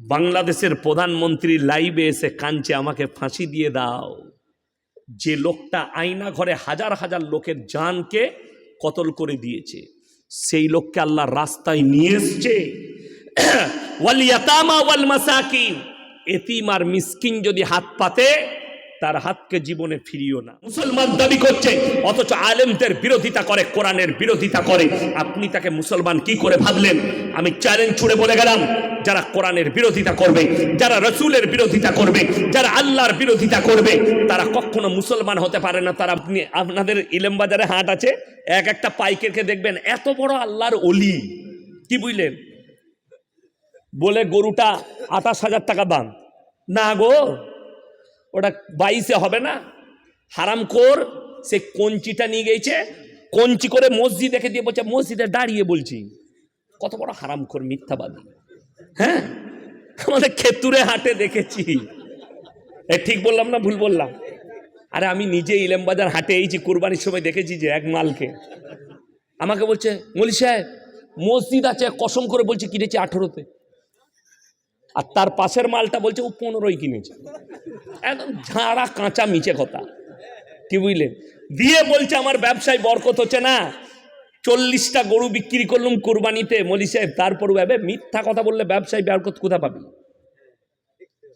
বাংলাদেশের প্রধানমন্ত্রী লাইভে এসে কাঞ্চে আমাকে ফাঁসি দিয়ে দাও। যে লোকটা আয়না ঘরে হাজার হাজার লোকের জানকে কতল করে দিয়েছে, সেই লোককে আল্লাহ রাস্তায় নিয়ে এসছে। এতিম আর মিসকিন যদি হাত পাতে, তার হাতকে জীবনে ফিরিও না। মুসলমান দাবি করছে, অথচ আলেমদের বিরোধিতা করে, কোরআনের বিরোধিতা করে। আপনি তাকে মুসলমান কি করে ভাবলেন? আমি চ্যালেঞ্জ ছুড়ে বলে গেলাম যারা কোরআনের বিরোধিতা করবে, যারা রসুলের বিরোধিতা করবে, যারা আল্লাহর বিরোধিতা করবে, তারা কখনো মুসলমান হতে পারে না। তারা আপনি আপনাদের ইলেম বাজারে হাট আছে, এক একটা পাইকেরকে দেখবেন, এত বড় আল্লাহর অলি কি বুঝলেন? বলে গরুটা আঠাশ হাজার টাকা দাম। না গো, ওটা বাইশে হবে না। হারাম কর সে কঞ্চিটা নিয়ে গেছে, কঞ্চি করে মসজিদ দেখে দিয়ে বলছে, মসজিদে দাঁড়িয়ে বলছি। কত বড় হারাম কর মিথ্যাবাদী। হ্যাঁ? আমাদের খেতুরে হাটে দেখেছি। এ, ঠিক বললাম না? ভুল বললাম। আরে, আমি নিজে ইলেমবাজার হাটে এইছি কোরবানির সময় দেখেছি যে এক মালকে। আমাকে বলছে, মলি সাহেব, মসজিদ আছে কসম করে বলছে, কিনেছি আঠেরোতে। আর তার পাশের মালটা বলছে, ও পনেরোই কিনেছে। একদম ঝাড়া কাঁচা মিচে কথা। কি বুঝলেন দিয়ে বলছে, আমার ব্যবসায় বরকত হচ্ছে না। চল্লিশটা গরু বিক্রি করলুম কোরবানিতে। মলি সাহেব তারপর ভাবে মিথ্যা কথা বললে ব্যবসায় বরকত কোথা পাবি?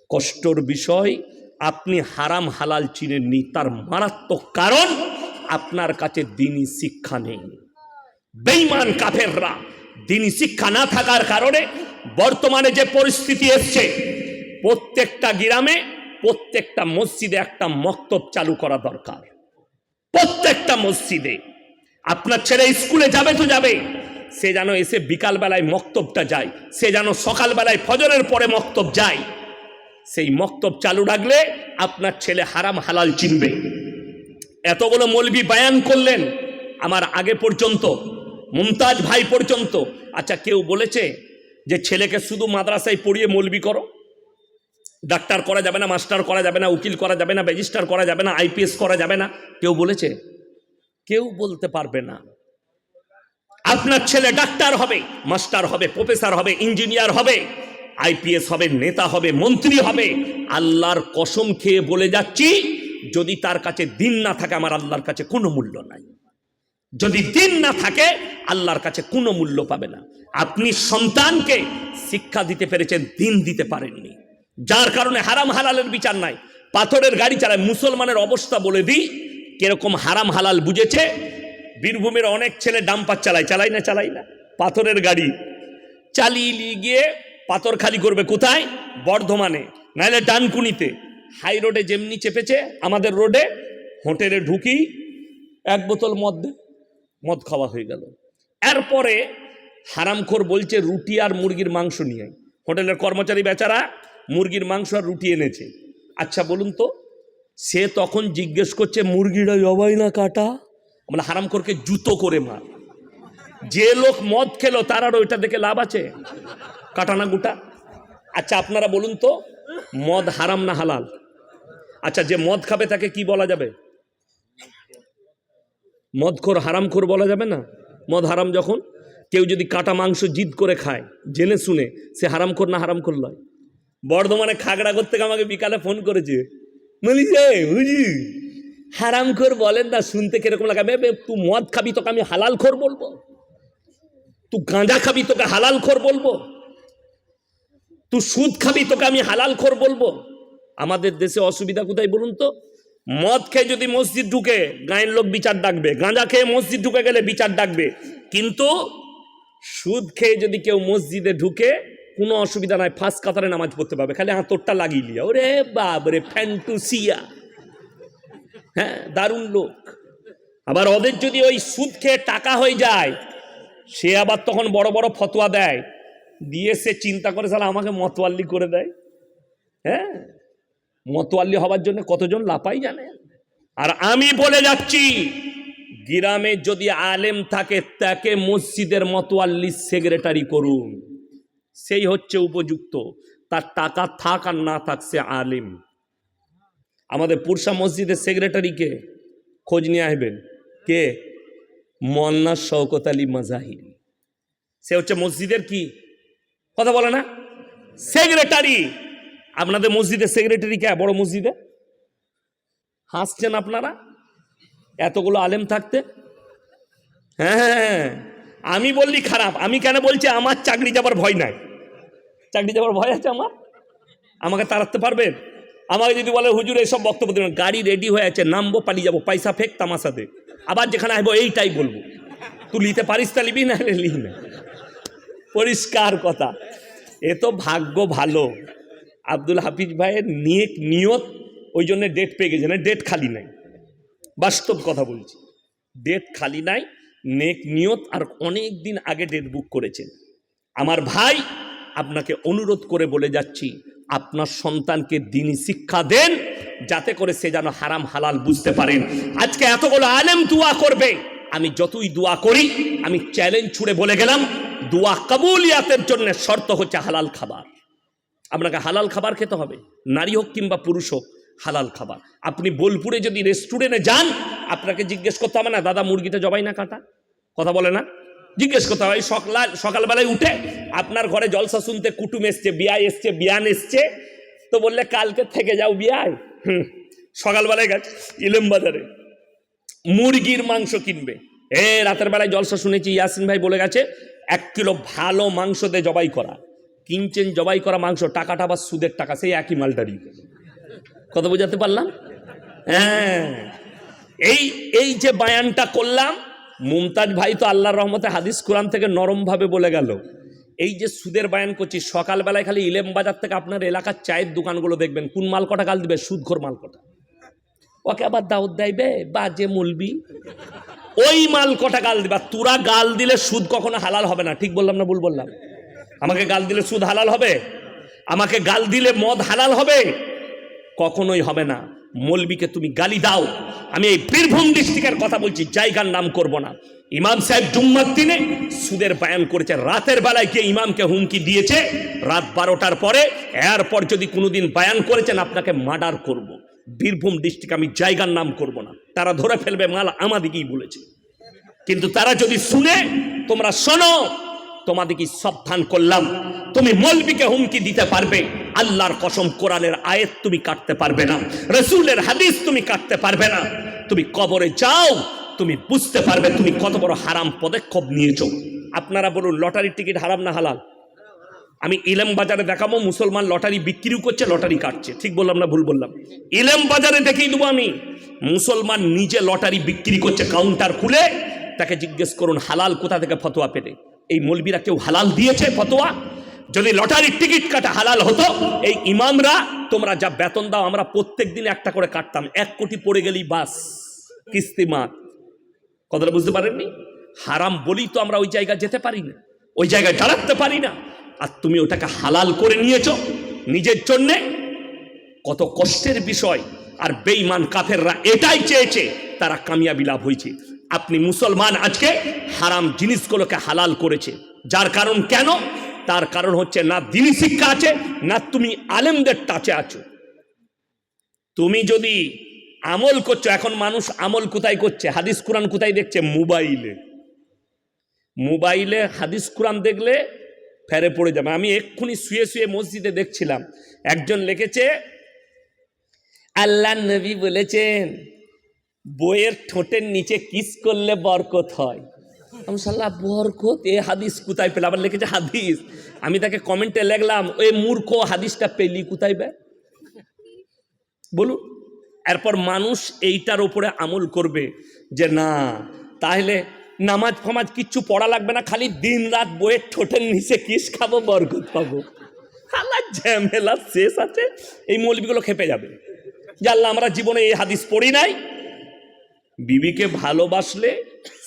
কষ্টর বিষয়, আপনি হারাম হালাল চিনেননি, তার মারাত্মক কারণ আপনার কাছে দিনই শিক্ষা নেই। বেইমান কাফেররা, দিনই শিক্ষা না থাকার কারণে বর্তমানে যে পরিস্থিতি এসছে, প্রত্যেকটা গ্রামে, প্রত্যেকটা মসজিদে একটা মক্তব চালু করা দরকার। প্রত্যেকটা মসজিদে আপনার ছেলে স্কুলে যাবে তো যাবে। সে যেন এসে বিকালবেলায় মক্তবটা যায়, সে যেন সকালবেলায় ফজরের পরে মক্তব যায়। সেই মক্তব চালু রাখলে আপনার ছেলে হারাম হালাল চিনবে। এতগুলো মলবি বায়ান করলেন আমার আগে পর্যন্ত, মুমতাজ ভাই পর্যন্ত। আচ্ছা কেউ বলেছে যে ছেলেকে শুধু মাদ্রাসায় পড়িয়ে মলবি করো? ডাক্তার করা যাবে না, মাস্টার করা যাবে না, উকিল করা যাবে না রেজিস্টার করা যাবে না, আইপিএস করা যাবে না। কেউ বলেছে? কেউ বলতে পারবে না। আপনার ছেলে ডাক্তার হবে, মাস্টার হবে, প্রফেসর হবে, ইঞ্জিনিয়ার হবে, আইপিএস হবে, নেতা হবে, মন্ত্রী হবে। আল্লাহর কসম খেয়ে বলে যাচ্ছি, যদি তার কাছে দিন না থাকে, আমার আল্লাহর কাছে কোনো মূল্য নাই। যদি দিন না থাকে, আল্লাহর কাছে কোনো মূল্য পাবে না। আপনি সন্তানকে শিক্ষা দিতে পেরেছেন, দিন দিতে পারেননি। যার কারণে হারাম হালালের বিচার নাই। পাথরের গাড়ি চালায় মুসলমানের অবস্থা বলে দিই কীরকম হারাম হালাল বুঝেছে? বীরভূমের অনেক ছেলে ডাম্পার চালায়। চালাই না চালাই না? পাথরের গাড়ি। চালিয়ে গিয়ে পাথর খালি করবে কোথায়? বর্ধমানে। নাহলে ডানকুনিতে। হাই রোডে যেমনি চেপেছে, আমাদের রোডে হোটেলে ঢুকি এক বোতল মদ মদ খাওয়া হয়ে গেল। এরপরে হারামখোর বলছে, রুটি আর মুরগির মাংস নিয়ে হোটেলের কর্মচারী বেচারা মুরগির মাংস আর রুটি এনেছে। আচ্ছা বলুন তো সে তখন জিজ্ঞেস করছে, মুরগিটা জবাই না কাটা? মানে হারামখোরকে জুতো করে মার। যে লোক মদ খেলো, তার আর ওইটা দেখে লাভ আছে। কাটানা গুটা? আচ্ছা আপনারা বলুন তো, মদ হারাম না হালাল? আচ্ছা যে মদ খাবে তাকে কি বলা যাবে? মদখোর হারামখোর বলা যাবে না? মদ হারাম যখন, কেউ যদি কাটা মাংস জিদ করে খায়, জেনে শুনে, সে হারামখোর না হারামখোর নয় বর্ধমানে খাগড়া করতে আমাকে বিকালে ফোন করেছে। বলি যে বুঝি হারামখোর বলেন না শুনতে কীরকম লাগে? বে, বে, তুই মদ খাবি তোকে আমি হালাল খোর বলব। তুই গাঁজা খাবি তোকে হালাল খোর বলব। তুই সুদ খাবি তোকে আমি হালাল খোর বলব। আমাদের দেশে অসুবিধা কোথায় বলুন তো? মদ খেয়ে যদি মসজিদ ঢুকে গায়ের লোক বিচার ডাকবে। গাঁজা খেয়ে মসজিদ ঢুকে গেলে বিচার ডাকবে। কিন্তু সুদ খেয়ে যদি কেউ মসজিদে ঢুকে কোনো অসুবিধা নাই ফার্স্ট কাতারে নামাজ পড়তে পারবে। খালি হাতরটা লাগিয়ে লিয়া ওরে বাবরে ফ্যান্টুসিয়া। হ্যাঁ দারুণ লোক। আবার ওদের যদি ওই সুদ খেয়ে টাকা হয়ে যায়, সে আবার তখন বড় বড় ফতোয়া দেয়। দিয়ে সে চিন্তা করে সালা আমাকে মতোয়াল্লি করে দেয়? হ্যাঁ? মতোয়াল্লি হবার জন্য কতজন লাপাই জানে? আর আমি বলে যাচ্ছি, গ্রামে যদি আলেম থাকে, তাকে মসজিদের মতোয়াল্লি সেক্রেটারি করুন। সেই হচ্ছে উপযুক্ত। তার টাকা থাক আর না থাক সে আলেম। আমাদের পুরসা মসজিদের সেক্রেটারিকে খোঁজ নিয়ে আসবেন। কে? মন্না শওকত আলী মাজাহির। সে হচ্ছে মসজিদের কি? কথা বলে না? সেক্রেটারি আপনাদের মসজিদের সেক্রেটারি কে? বড় মসজিদে? হাসছেন আপনারা? এতগুলো আলেম থাকতে? হ্যাঁ। আমি বললি খারাপ, আমি কেন বলছি আমার চাকরি যাবার ভয় নাই? চাকরি যাবার ভয় আছে আমার? আমাকে তাড়াতে পারবেন আমাকে যদি বলে, হুজুর এইসব বক্তব্য দেবেন গাড়ি রেডি হয়ে আছে, নামবো, পালিয়ে যাব, পয়সা ফেক তামাশা দে আবার যেখানে আসব, এইটাই বলব। তুই লিতে পারিস তা লিবি না লিখ না। পরিষ্কার কথা। এ তো ভাগ্য ভালো। আব্দুল হাফিজ ভাইয়ের নিয়ত নিয়ত, ওই জন্য ডেট পেয়ে গেছে না ডেট খালি নাই। বাস্তব কথা বলছি। ডেট খালি নাই নেক নিয়ত আর অনেক দিন আগে ডেট বুক করেছেন। আমার ভাই আপনাকে অনুরোধ করে বলে যাচ্ছি, আপনার সন্তানকে দিনই শিক্ষা দেন, যাতে করে সে যেন হারাম হালাল বুঝতে পারেন। আজকে এতগুলো আলেম দোয়া করবে। আমি যতই দোয়া করি, আমি চ্যালেঞ্জ ছুড়ে বলে গেলাম, দোয়া কাবুলিয়াতের জন্য শর্ত হচ্ছে হালাল খাবার। আপনাকে হালাল খাবার খেতে হবে, নারী হোক কিংবা পুরুষ হোক। হালাল খাবার। আপনি বোলপুরে যদি রেস্টুরেন্টে যান, আপনাকে জিজ্ঞেস করতে হবে না, দাদা মুরগিটা জবাই না কাটা? কথা বলে না। জিজ্ঞেস করতে হবে সকাল, সকালবেলায় উঠে আপনার ঘরে জলসা শুনতে কুটুম এসছে, বিয়াই এসছে, বিয়ান এসছে? তো বললে, কালকে থেকে যাও বিয়ায় হুম, সকালবেলায় গেছে, ইলেম বাজারে। মুরগির মাংস কিনবে। এ, রাতের বেলায় জলসা শুনেছি, ইয়াসিন ভাই বলে গেছে, এক কিলো ভালো মাংস দিয়ে জবাই করা। কিনছেন জবাই করা মাংস, টাকাটা আবার সুদের টাকা, সেই একই মালটারি কথা বোঝাতে পারলাম? হ্যাঁ। এই এই যে বায়ানটা করলাম, মুমতাজ ভাই তো আল্লাহর রহমতে হাদিস কোরআন থেকে নরমভাবে বলে গেল। এই যে সুদের বায়ান করছি, সকালবেলায় খালি ইলেম বাজার থেকে আপনার এলাকার চায়ের দোকানগুলো দেখবেন, কোন মাল কটা গাল দিবে? সুদঘর মাল কটা। ওকে আবার দাউদ দেবে বা যে মুলবি। ওই মাল কটা গাল দিবা? তোরা গাল দিলে সুদ কখনো হালাল হবে না। ঠিক বললাম না ভুল বললাম? আমাকে গাল দিলে সুদ হালাল হবে? আমাকে গাল দিলে মদ হালাল হবে? কখনোই হবে না। মলবিকে তুমি গালি দাও। আমি এই বীরভূম ডিস্ট্রিক্টের কথা বলছি, জায়গার নাম করব না। ইমাম সাহেব জুম্মার দিনে সুদের বায়ান করেছে, রাতের বেলায় গিয়ে ইমামকে হুমকি দিয়েছে। রাত বারোটার পরে এরপর যদি কোনোদিন বায়ান করেছেন, আপনাকে মার্ডার করব। বীরভূম ডিস্ট্রিক্ট আমি জায়গার নাম করব না। তারা ধরে ফেলবে, মাল আমাদিকেই বলেছে। কিন্তু তারা যদি শুনে, তোমরা শোনো, তোমাদেরকে সাবধান করলাম। তুমি মলবিকে হুমকি দিতে পারবে। আল্লাহর কসম কোরআনের আয়াত তুমি কাটতে পারবে না। রসুলের হাদিস তুমি কাটতে পারবে না। তুমি কবরে যাও, তুমি বুঝতে পারবে তুমি কত বড় হারাম পদক্ষেপ নিয়েছো। আপনারা বলুন, লটারির টিকিট হারাম না হালাল? আমি ইলেম বাজারে দেখাবো, মুসলমান লটারি বিক্রিও করছে, লটারি কাটছে। ঠিক বললাম না ভুল বললাম? ইলেম বাজারে দেখিয়ে দেবো আমি। মুসলমান নিজে লটারি বিক্রি করছে, কাউন্টার খুলে, তাকে জিজ্ঞেস করুন, হালাল কোথা থেকে ফতোয়া পেলে? এই মলবিরা কেউ হালাল দিয়েছে ফতোয়া? যদি লটারির টিকিট কাটা হালাল হতো, এই ইমামরা, তোমরা যা বেতন দাও, আমরা প্রত্যেক দিন একটা করে কাটতাম। এক কোটি পড়ে গেলেই বাস কিস্তিমাত কথাটা বুঝতে পারেননি? হারাম বলি তো আমরা ওই জায়গায় যেতে পারি না। ওই জায়গায় দাঁড়াতে পারি না। আর তুমি ওটাকে হালাল করে নিয়েছ নিজের জন্যে? কত কষ্টের বিষয়। আর বেঈমান কাফেররা এটাই চেয়েছে, তারা কামিয়াবি লাভ হয়েছে। আপনি মুসলমান আজকে হারাম জিনিসগুলোকে হালাল করেছে। যার কারণ কেন? তার কারণ হচ্ছে না দিনী শিক্ষা আছে, না তুমি আলেমদের টাচে আছো। তুমি যদি আমল করছ, এখন মানুষ আমল কোথায় করছে? হাদিস কোরআন কোথায় দেখছে? মোবাইলে। মোবাইলে হাদিস কোরআন দেখলে ফেরে পড়ে যাবে। আমি এক্ষুনি শুয়ে শুয়ে মসজিদে দেখছিলাম। একজন লিখেছে, আল্লাহ নবী বলেছেন, বইয়ের ঠোঁটের নিচে কিস করলে বরকত হয়। বরকত এ হাদিস কোথায় পেলাম আবার লিখেছে হাদিস। আমি তাকে কমেন্টে লিখলাম ওই মূর্খ, হাদিসটা পেলি কোথায় বে? বলুন। এরপর মানুষ এইটার উপরে আমল করবে যে না, তাহলে নামাজ ফামাজ কিচ্ছু পড়া লাগবে না, খালি দিন রাত বইয়ের ঠোঁটের নিচে কিস খাব, বরকত পাবো। আল্লাহ, ঝামেলা শেষ আছে, এই মৌলবিগুলো খেপে যাবে। যে আল্লাহ, আমরা জীবনে এই হাদিস পড়ি নাই। বিবিকে ভালোবাসলে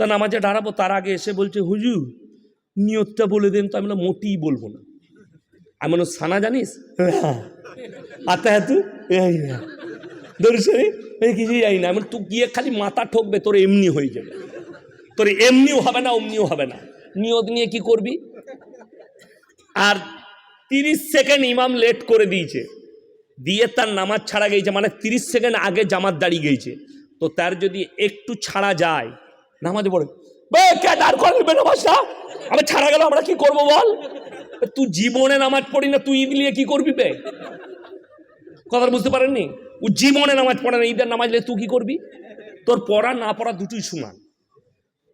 তা নামাজে দাঁড়াবো, তার আগে এসে বলছে, হুজুর, নিয়তটা বলে দেন তো, আমি মোটেই বলব না। আমি সানা জানিস? হ্যাঁ। আতা না দর্শনে কিছুই যাই না। আমি তুই গিয়ে খালি মাথা ঠকবে, তোর এমনি হয়ে যাবে। তোর এমনিও হবে না, অমনিও হবে না। নিয়ত নিয়ে কি করবি? আর তিরিশ সেকেন্ড ইমাম লেট করে দিয়েছে। দিয়ে তার নামাজ ছাড়া গেছে মানে তিরিশ সেকেন্ড আগে জামাত দাঁড়িয়ে গেছে। তো তার যদি একটু ছাড়া যায় নামাজ পড়ে। কে করবে নামাজটা আমি ছাড়া গেল, আমরা কি করব বল? তুই জীবনে নামাজ পড়ি না, তুই ঈদ নিয়ে কি করবি বে? কথা বুঝতে পারেননি? ও জীবনে নামাজ পড়ে না, ঈদের নামাজ নিয়ে তুই কি করবি? তোর পড়া না পড়া দুটোই সমান।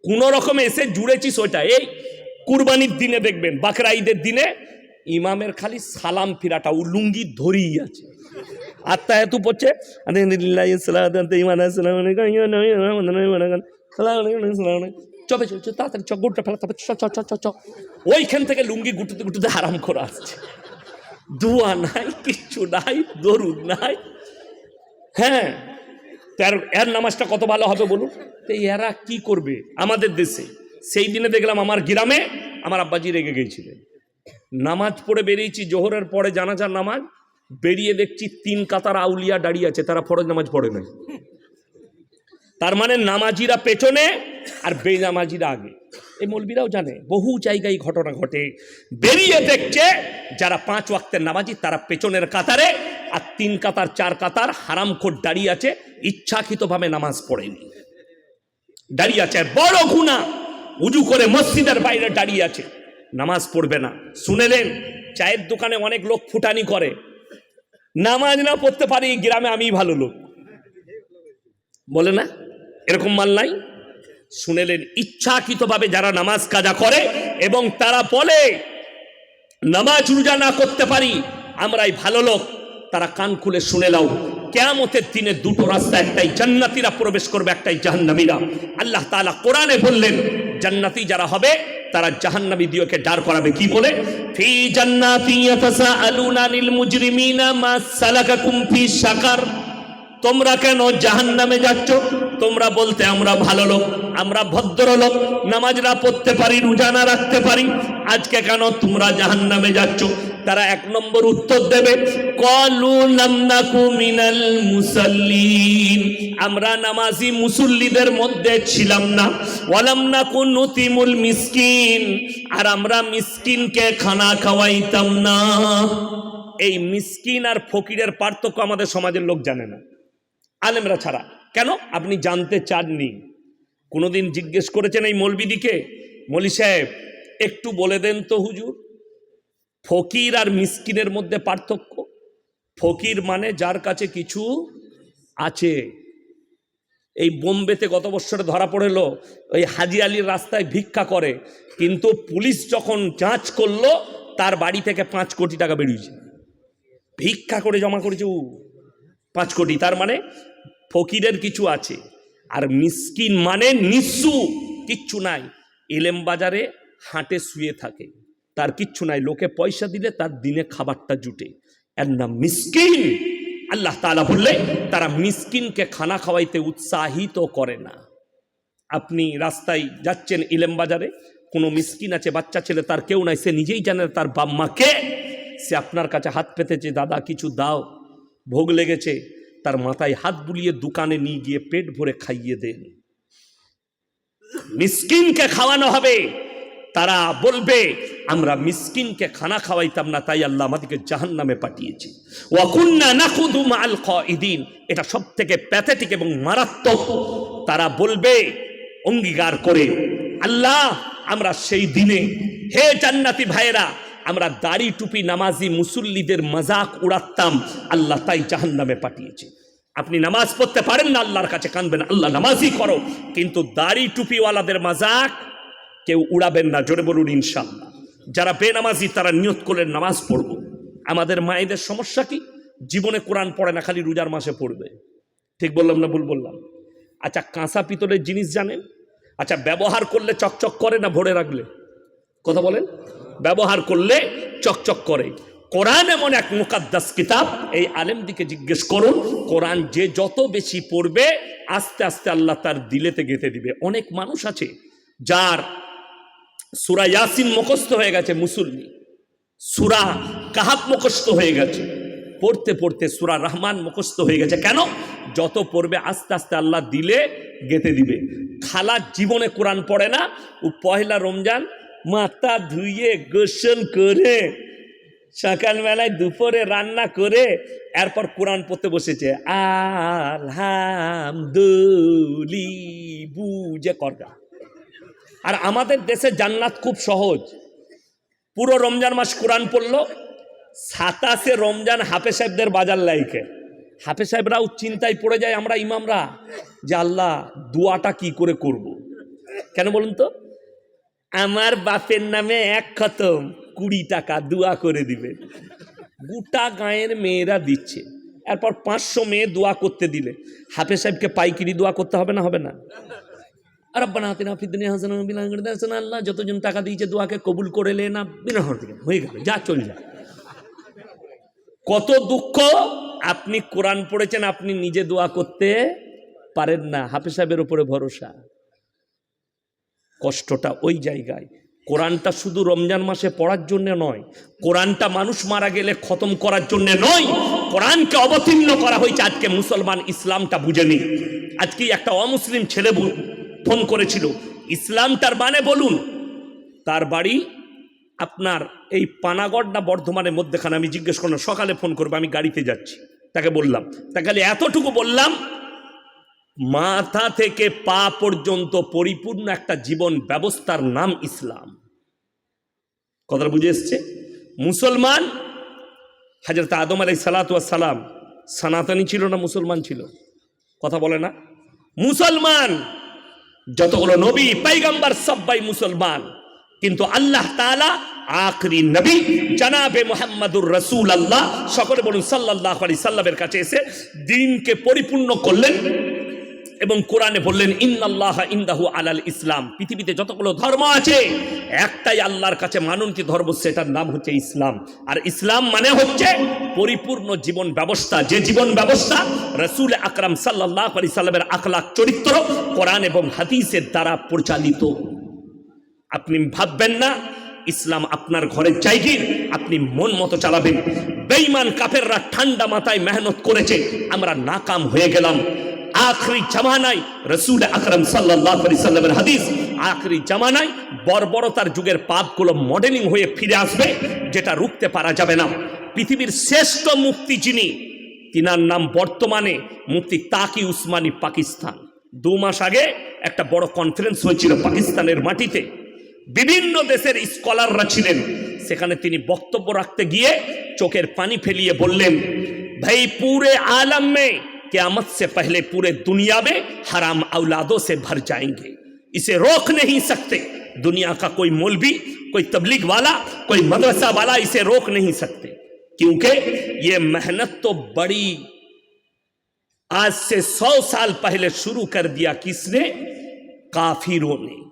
কোন রকমে এসে জুড়েছিস ওইটা। এই কুরবানির দিনে দেখবেন, বাকরা ঈদের দিনে ইমামের খালি সালাম ফিরাটা, ও লুঙ্গি ধরেই আছে। তা এত পড়ছে। চবে চ চ, তাড়াতাড়ি চ গোটা ফেলা চ ওইখান থেকে লুঙ্গি গুটুতে গুটুতে আরাম করে আসছে। ধোয়া নাই কিচ্ছু নাই দরুদ নাই। হ্যাঁ তার এর নামাজটা কত ভালো হবে বলুন? তো এরা কি করবে আমাদের দেশে? সেই দিনে দেখলাম আমার গ্রামে আমার আব্বাজি রেগে গিয়েছিলেন। নামাজ পড়ে বেরিয়েছি জোহরের পরে জানাজার নামাজ বেরিয়ে দেখছি তিন কাতার আউলিয়া দাঁড়িয়ে আছে, তারা ফরজ নামাজ পড়ে নাই। তার মানে নামাজিরা পেছনে আর বেনামাজিরা আগে। এই মৌলবীরাও জানে, বহু জায়গায় ঘটনা ঘটে। বেরিয়ে দেখছে যারা পাঁচ ওয়াক্তের নামাজি, তারা পেছনের কাতারে আর তিন কাতার, চার কাতার হারামখোর দাঁড়িয়ে আছে, ইচ্ছাকৃতভাবে নামাজ পড়েনি। দাঁড়িয়ে আছে বড় গুণা উজু করে মসজিদের বাইরে দাঁড়িয়ে আছে। নামাজ পড়বে না। শুনেলেন চায়ের দোকানে অনেক লোক ফুটানি করে। নামাজ না পড়তে পারি, গ্রামে আমি ভালো লোক। বলে না? এরকম মাল নাই? শুনেলেন, ইচ্ছাকৃতভাবে যারা নামাজ কাজা করে এবং তারা বলে, নামাজ রোজা না করতে পারি, আমরাই ভালো লোক। তারা কান খুলে শুনে নাও, কেয়ামতের দিনে দুটো রাস্তা, একটাই জান্নাতিরা প্রবেশ করবে, একটাই জাহান্নামীরা। আল্লাহ তাআলা কোরআনে বললেন, জান্নাতি যারা হবে তারা জাহান্নাবী দিওকে ডার করাবে। কি বলে? ফি জান্নাতি ইয়াতাসাআলুনা লিল মুজরিমিনা মা সালাকাকুম ফি সাকার তোমরা কেন জাহান্নামে যাচ্ছ? তোমরা বলতে আমরা ভালো লোক, আমরা ভদ্র লোক নামাজরা পড়তে পারি রোজানা রাখতে পারি। আজকে কেন তোমরা জাহান্নামে যাচ্ছ? তারা এক নম্বর উত্তর দেবে মিনাল আমরা নামাজি মুসল্লিদের মধ্যে ছিলাম না। ওয়ালাম নাকু নতিমুল মিসকিন। আর আমরা মিসকিনকে খানা খাওয়াইতাম না। এই মিসকিন আর ফকিরের পার্থক্য আমাদের সমাজের লোক জানে না। আলেমরা ছাড়া। কেন? আপনি জানতে চাননি। কোনোদিন জিজ্ঞেস করেছেন এই মলবিদিকে? মলি সাহেব, একটু বলে দেন তো হুজুর। ফকির আর মিসকিনের মধ্যে পার্থক্য। ফকির মানে যার কাছে কিছু আছে। এই বোম্বেতে গত বছরে ধরা পড়েলো, ওই হাজি আলীর রাস্তায় ভিক্ষা করে। কিন্তু পুলিশ যখন যাঁচ করল, তার বাড়ি থেকে পাঁচ কোটি টাকা বেরিয়েছে। ভিক্ষা করে জমা করেছে ও, পাঁচ কোটি। তার মানে ফকিরের কিছু আছে, আর মিসকিন মানে নিঃসু কিচ্ছু নাই। এলেম বাজারে হাঁটে শুয়ে থাকে। তার কিচ্ছু নাই, লোকে পয়সা দিলে তার দিনে খাবারটা জুটে। এর নাম মিসকিন। আল্লাহ তালা বললে, তারা মিসকিনকে খানা খাওয়াইতে উৎসাহিত করে না। আপনি রাস্তায় যাচ্ছেন ইলেম বাজারে, কোনো মিসকিন আছে, বাচ্চা ছেলে, তার কেউ নাই, সে নিজেই জানে তার বাম্মা কে। সে আপনার কাছে হাত পেতেছে দাদা, কিছু দাও, ভোগ লেগেছে। তার মাথায় হাত বুলিয়ে দোকানে নিয়ে গিয়ে পেট ভরে খাইয়ে দেন। মিসকিনকে খাওয়ানো হবে। তারা বলবে, আমরা মিসকিনকে খানা খাওয়াইতাম না, তাই আল্লাহ আমাদেরকে জাহান নামে পাঠিয়েছি। ওয়াকুন্না খাইদিন এটা সব থেকে প্যাথেটিক এবং মারাত্মক। তারা বলবে, অঙ্গীকার করে, আল্লাহ, আমরা সেই দিনে, হে জান্নাতি ভাইয়েরা, আমরা দাড়ি টুপি নামাজি মুসল্লিদের মজাক উড়াতাম, আল্লাহ তাই জাহান নামে পাঠিয়েছে। আপনি নামাজ পড়তে পারেন না, আল্লাহর কাছে কানবেন, আল্লাহ নামাজই করো। কিন্তু দাড়ি টুপিওয়ালাদের মজাক কেউ উড়াবেন না, জোরে বলুন ইনশাল্লাহ যারা বেনামাজি, তারা নিয়ত করলেন নামাজ পড়ব। আমাদের মায়েদের সমস্যা কি? জীবনে কোরআন পড়ে না, খালি রোজার মাসে পড়বে। ঠিক বললাম না ভুল বললাম? আচ্ছা কাঁচা পিতলের জিনিস জানেন? আচ্ছা ব্যবহার করলে চকচক করে না ভরে রাখলে? কথা বলেন। ব্যবহার করলে চকচক করে। কোরআন এমন এক মুকাদ্দাস কিতাব, এই আলেম দিকে জিজ্ঞেস করুন, কোরআন যে যত বেশি পড়বে, আস্তে আস্তে আল্লাহ তার দিলেতে গেঁথে দিবে। অনেক মানুষ আছে, যার সুরা ইয়াসিন মুখস্থ হয়ে গেছে মুসল্লি। সুরা কাহাব মুখস্থ হয়ে গেছে। পড়তে পড়তে সুরা রহমান মুখস্থ হয়ে গেছে। কেন? যত পড়বে আস্তে আস্তে আল্লাহ দিলে গেঁথে দিবে। খালা জীবনে কোরআন পড়ে না। ও পয়লা রমজান মাথা ধুয়ে গোসল করে, সকালবেলায় দুপুরে রান্না করে, এরপর কোরআন পড়তে বসেছে। আলহামদুলি বুঝে করগা। আর আমাদের দেশে জান্নাত খুব সহজ। পুরো রমজান মাস কোরআন পড়ল, সাতাশে রমজান হাফে সাহেবদের বাজার লাইকে। হাফে সাহেবরাও চিন্তায় পড়ে যায় আমরা ইমামরা, যে আল্লাহ দোয়াটা কি করে করব। কেন বলুন তো? আমার বাপের নামে এক খতম, কুড়ি টাকা দোয়া করে দিবে। গোটা গাঁয়ের মেয়েরা দিচ্ছে। এরপর পাঁচশো মেয়ে দোয়া করতে দিলে। হাফেজ সাহেবকে পাইকিরি দোয়া করতে হবে না? হবে না। আর আব্বানা হাতে না ফিদ্দিনী হাসান হাসান আল্লাহ, যতজন টাকা দিয়েছে দোয়াকে কবুল করে লে না, বিনা হতে হয়ে গেল, যা চল যা। কত দুঃখ আপনি কোরআন পড়েছেন, আপনি নিজে দোয়া করতে পারেন না, হাফেজ সাহেবের উপরে ভরসা। কষ্টটা ওই জায়গায়। কোরআনটা শুধু রমজান মাসে পড়ার জন্য নয়, কোরআনটা মানুষ মারা গেলে খতম করার জন্য নয়, কোরআনকে অবতীর্ণ করা হয়েছে আজকে মুসলমান ইসলামটা বুঝেনি। আজকে একটা অমুসলিম ছেলে ফোন করেছিল। ইসলামটার মানে বলুন, তার বাড়ি আপনার এই পানাগড় না বর্ধমানের মধ্যেখানে, আমি জিজ্ঞেস করলাম, সকালে ফোন করব, আমি গাড়িতে যাচ্ছি। তাকে বললাম, তাকে এতটুকু বললাম, মাথা থেকে পা পর্যন্ত পরিপূর্ণ একটা জীবন ব্যবস্থার নাম ইসলাম। কথাটা বুঝে এসছে? মুসলমান হাজরত আদম আলাই সালাম, সনাতনী ছিল না মুসলমান ছিল? কথা বলে না? মুসলমান যতগুলো নবী, পাইগাম্বার সব্বাই মুসলমান। কিন্তু আল্লাহ তালা আখরি নবী, জানাবে মোহাম্মদুর রসুল আল্লাহ সকলে বলুন সাল্লাহ আলি সাল্লামের কাছে এসে দিনকে পরিপূর্ণ করলেন। এবং কোরআনে বললেন, ইন্নাল্লাহ ইন্দাহু আলাল ইসলাম। পৃথিবীতে যতগুলো ধর্ম আছে, একটাই আল্লাহর কাছে মানন্তি ধর্ম, সেটার নাম হচ্ছে ইসলাম। আর ইসলাম মানে হচ্ছে পরিপূর্ণ জীবন ব্যবস্থা। যে জীবন ব্যবস্থা রসুল আকরাম সাল্লাহ আলি সাল্লামের আখলাক চরিত্র, কোরআন এবং হাদিসের দ্বারা পরিচালিত। আপনি ভাববেন না, ইসলাম আপনার ঘরের জায়গির আপনি মন মতো চালাবেন। বেঈমান কাফেররা ঠান্ডা মাথায় মেহনত করেছে, আমরা নাকাম হয়ে গেলাম। আখরি জামানায় রসুল আকরম সাল্লাহ সাল্লামের হাদিস, আখরি জামানায় বর্বরতার যুগের পাপগুলো মডেলিং হয়ে ফিরে আসবে, যেটা রুখতে পারা যাবে না। পৃথিবীর শ্রেষ্ঠ মুক্তি যিনি, তিনার নাম বর্তমানে মুক্তি তাকি উসমানী পাকিস্তান। দু মাস আগে একটা বড় কনফারেন্স হয়েছিল পাকিস্তানের মাটিতে। বিভিন্ন দেশের স্কলাররা ছিলেন। সেখানে তিনি বক্তব্য রাখতে গিয়ে চোখের পানি ফেলিয়ে বললেন, ভাই, পুরে আলম মে क्यामत से पहले पूरे दुनिया में हराम औलादों से भर जाएँगे। इसे रोक नहीं सकते। दुनिया का कोई मौलवी, कोई तबलीग वाला, कोई मदरसा वाला इसे रोक नहीं सकते। क्योंकि ये मेहनत तो बड़ी, आज से सौ साल पहले शुरू कर दिया किसने? काफिरों ने,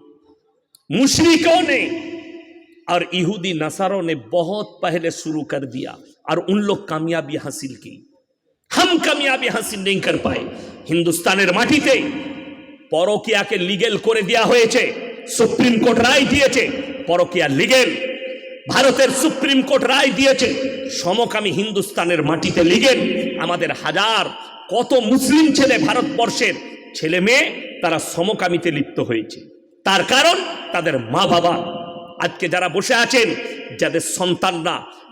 मुशरिकों ने, और यहूदी नसारों ने बहुत पहले शुरू कर दिया, और उन लोग कामयाबी हासिल की। হাম কামিয়াবি হাসিন ডিঙ্কার পায়। হিন্দুস্তানের মাটিতে পরকিয়াকে লিগেল করে দেওয়া হয়েছে, সুপ্রিম কোর্ট রায় দিয়েছে, পরকিয়া লিগেল ভারতের সুপ্রিম কোর্ট রায় দিয়েছে, সমকামী হিন্দুস্তানের মাটিতে লিগেল আমাদের হাজার কত মুসলিম ছেলে ভারতবর্ষের ছেলে মেয়ে, তারা সমকামিতে লিপ্ত হয়েছে। তার কারণ তাদের মা বাবা আজকে যারা বসে আছেন, যাদের সন্তানরা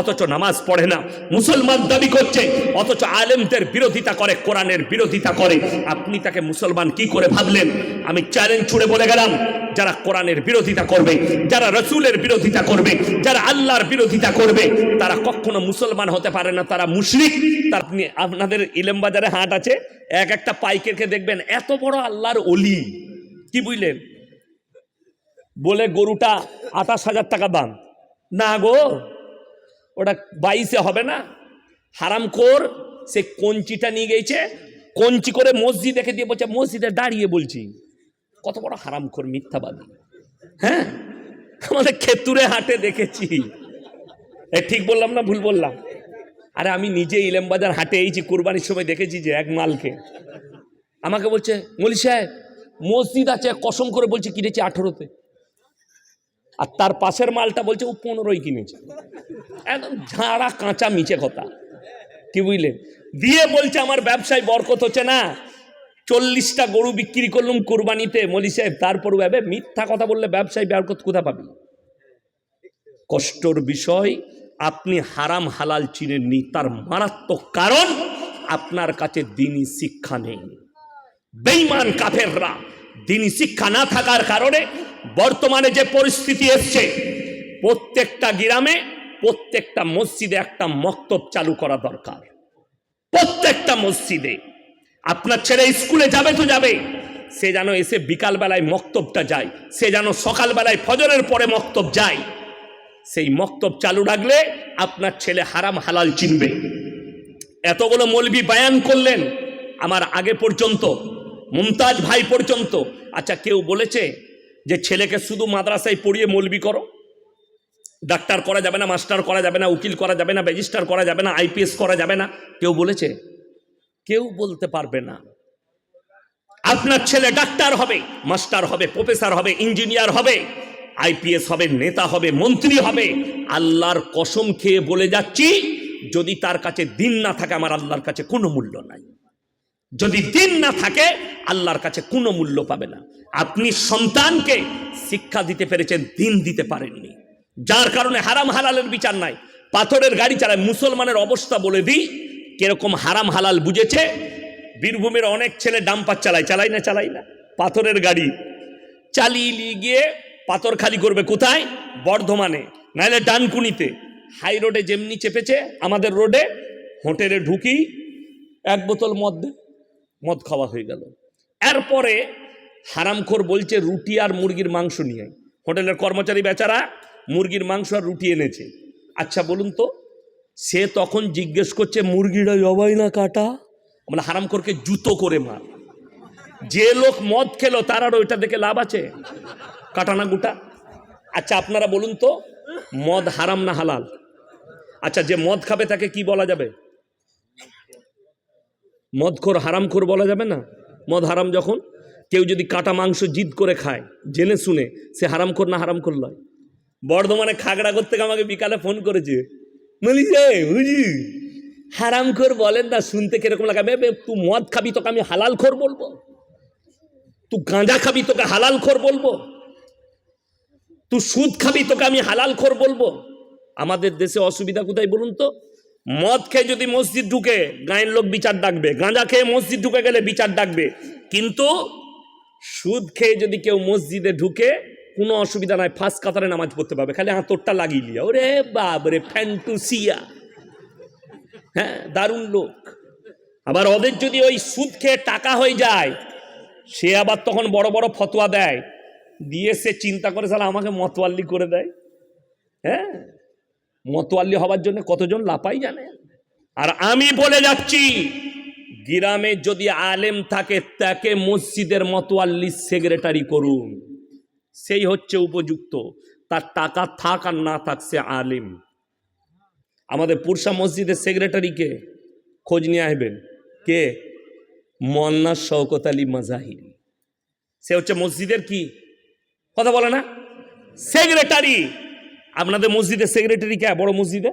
অথচ নামাজ পড়ে না। মুসলমান দাবি করছে, অথচ আলেমদের বিরোধিতা করে, কোরআনের বিরোধিতা করে। আপনি তাকে মুসলমান কি করে ভাবলেন? আমি চ্যালেঞ্জ ছুড়ে বলে গেলাম, যারা কোরআনের বিরোধিতা করবে, যারা রসুলের বিরোধিতা করবে, যারা আল্লাহর বিরোধিতা করবে, তারা কখনো মুসলমান হতে পারে না, তারা মুশরিক। আপনি, আপনাদের ইলেম বাজারে হাট আছে, এক একটা পাইকেরকে দেখবেন, এত বড় আল্লাহর অলি কি বুঝলেন? বলে গরুটা আঠাশ হাজার টাকা দাম। না গো ওটা বাইশে হবে না। হারাম কর সে কঞ্চিটা নিয়ে গেছে, কঞ্চি করে মসজিদ দেখে দিয়ে বলছে, মসজিদে দাঁড়িয়ে বলছি। কত বড় হারাম কর মিথ্যাবাদী। হ্যাঁ? আমাদের খেতুরে হাটে দেখেছি। এ ঠিক বললাম না ভুল বললাম? আরে আমি নিজে ইলেমবাজার হাটে এইছি কুরবানির সময় দেখেছি যে এক মালকে। আমাকে বলছে মলি সাহেব, মসজিদ আছে কসম করে বলছে কিনেছি আঠেরোতে? আর তার পাশের মালটা বলছে, ও পনেরোই কিনেছে। একদম ঝাড়া কাঁচা মিচে কথা। কি বুঝলেন দিয়ে বলছে, আমার ব্যবসায় বরকত হচ্ছে না। চল্লিশটা গরু বিক্রি করলুম কোরবানিতে। মলি সাহেব তারপর ভাবে, মিথ্যা কথা বললে ব্যবসায় বরকত কোথা পাবি? কষ্টর বিষয়, আপনি হারাম হালাল চিনেননি। তার মারাত্মক কারণ, আপনার কাছে দিনই শিক্ষা নেই। বেইমান কাফেররা, দিনই শিক্ষা না থাকার কারণে বর্তমানে যে পরিস্থিতি এসছে, প্রত্যেকটা গ্রামে, প্রত্যেকটা মসজিদে একটা মক্তব চালু করা দরকার। প্রত্যেকটা মসজিদে। আপনার ছেলে স্কুলে যাবে তো যাবে। সে যেন এসে বিকালবেলায় মক্তবটা যায়, সে যেন সকালবেলায় ফজরের পরে মক্তব যায়। সেই মক্তব চালু রাখলে আপনার ছেলে হারাম হালাল চিনবে। এতগুলো মলবি বায়ান করলেন আমার আগে পর্যন্ত, মুমতাজ ভাই পর্যন্ত। আচ্ছা কেউ বলেছে যে ছেলেকে শুধু মাদ্রাসায় পড়িয়ে মলবি করো? ডাক্তার করা যাবে না, মাস্টার করা যাবে না, উকিল করা যাবে না রেজিস্টার করা যাবে না, আইপিএস করা যাবে না। কেউ বলেছে? কেউ বলতে পারবে না। আপনার ছেলে ডাক্তার হবে, মাস্টার হবে, প্রফেসর হবে, ইঞ্জিনিয়ার হবে, আইপিএস হবে, নেতা হবে, মন্ত্রী হবে। আল্লাহর কসম খেয়ে বলে যাচ্ছি, যদি তার কাছে দিন না থাকে, আমার আল্লাহর কাছে কোনো মূল্য নাই। যদি দিন না থাকে, আল্লাহর কাছে কোনো মূল্য পাবে না। আপনি সন্তানকে শিক্ষা দিতে পেরেছেন, দিন দিতে পারেননি। যার কারণে হারাম হালালের বিচার নাই। পাথরের গাড়ি চালায় মুসলমানের অবস্থা বলে দিই, কীরকম হারাম হালাল বুঝেছে? বীরভূমের অনেক ছেলে ডাম্পার চালায় চালাই না চালাই না? পাথরের গাড়ি চালিয়ে গিয়ে পাথর খালি করবে কোথায়? বর্ধমানে। নাহলে ডানকুনিতে। হাই রোডে যেমনি চেপেছে, আমাদের রোডে হোটেলে ঢুকি এক বোতল মদ দে। মদ খাওয়া হয়ে গেল। এরপরে হারামখোর বলছে, রুটি আর মুরগির মাংস নিয়ে হোটেলের কর্মচারী বেচারা মুরগির মাংস আর রুটি এনেছে। আচ্ছা বলুন তো, সে তখন জিজ্ঞেস করছে, মুরগিটা জবাই না কাটা? মানে হারামখোরকে জুতো করে মার। যে লোক মদ খেলো, তার আর ওইটা দেখে লাভ আছে। কাটানা গুটা? আচ্ছা আপনারা বলুন তো, মদ হারাম না হালাল? আচ্ছা যে মদ খাবে তাকে কি বলা যাবে? মদখোর হারামখোর বলা যাবে না? মদ হারাম যখন, কেউ যদি কাটা মাংস জিদ করে খায়, জেনে শুনে, সে হারামখোর না হারামখোর নয় বর্ধমানে খাগড়া করতে আমাকে বিকালে ফোন করেছে। বলি যে বুঝি হারামখোর বলেন না, শুনতে কীরকম লাগাবে তুই মদ খাবি, তোকে আমি হালাল খোর বলব। তুই গাঁজা খাবি, তোকে হালাল খোর বলব। তুই সুদ খাবি, তোকে আমি হালাল খোর বলব। আমাদের দেশে অসুবিধা কোথায় বলুন তো? মদ খেয়ে যদি মসজিদ ঢুকে, গায়ের লোক বিচার ডাকবে। গাঁজা খেয়ে মসজিদ ঢুকে গেলে বিচার ডাকবে। কিন্তু সুদ খেয়ে যদি কেউ মসজিদে ঢুকে, কোনো অসুবিধা নাই ফার্স্ট কাতারে নামাজ পড়তে পারবে। খালি হাতরটা লাগিয়ে লিয়া ওরে বাবরে ফ্যান্টুসিয়া। হ্যাঁ দারুণ লোক। আবার ওদের যদি ওই সুদ খেয়ে টাকা হয়ে যায়, সে আবার তখন বড় বড় ফতোয়া দেয়। দিয়ে সে চিন্তা করে সালা আমাকে মতোয়াল্লি করে দেয়? হ্যাঁ? মতোয়াল্লি হবার জন্য কতজন লাপাই জানে? আর আমি বলে যাচ্ছি, গ্রামে যদি আলেম থাকে, তাকে মসজিদের মতোয়াল্লি সেক্রেটারি করুন। সেই হচ্ছে উপযুক্ত। তার টাকা থাক আর না থাক, সে আলেম। আমাদের পুরসা মসজিদের সেক্রেটারিকে খোঁজ নিয়ে আসবেন। কে? মন্না শওকত আলী মাজাহির। সে হচ্ছে মসজিদের কি? কথা বলে না? সেক্রেটারি। আপনাদের মসজিদের সেক্রেটারি কে? বড় মসজিদে?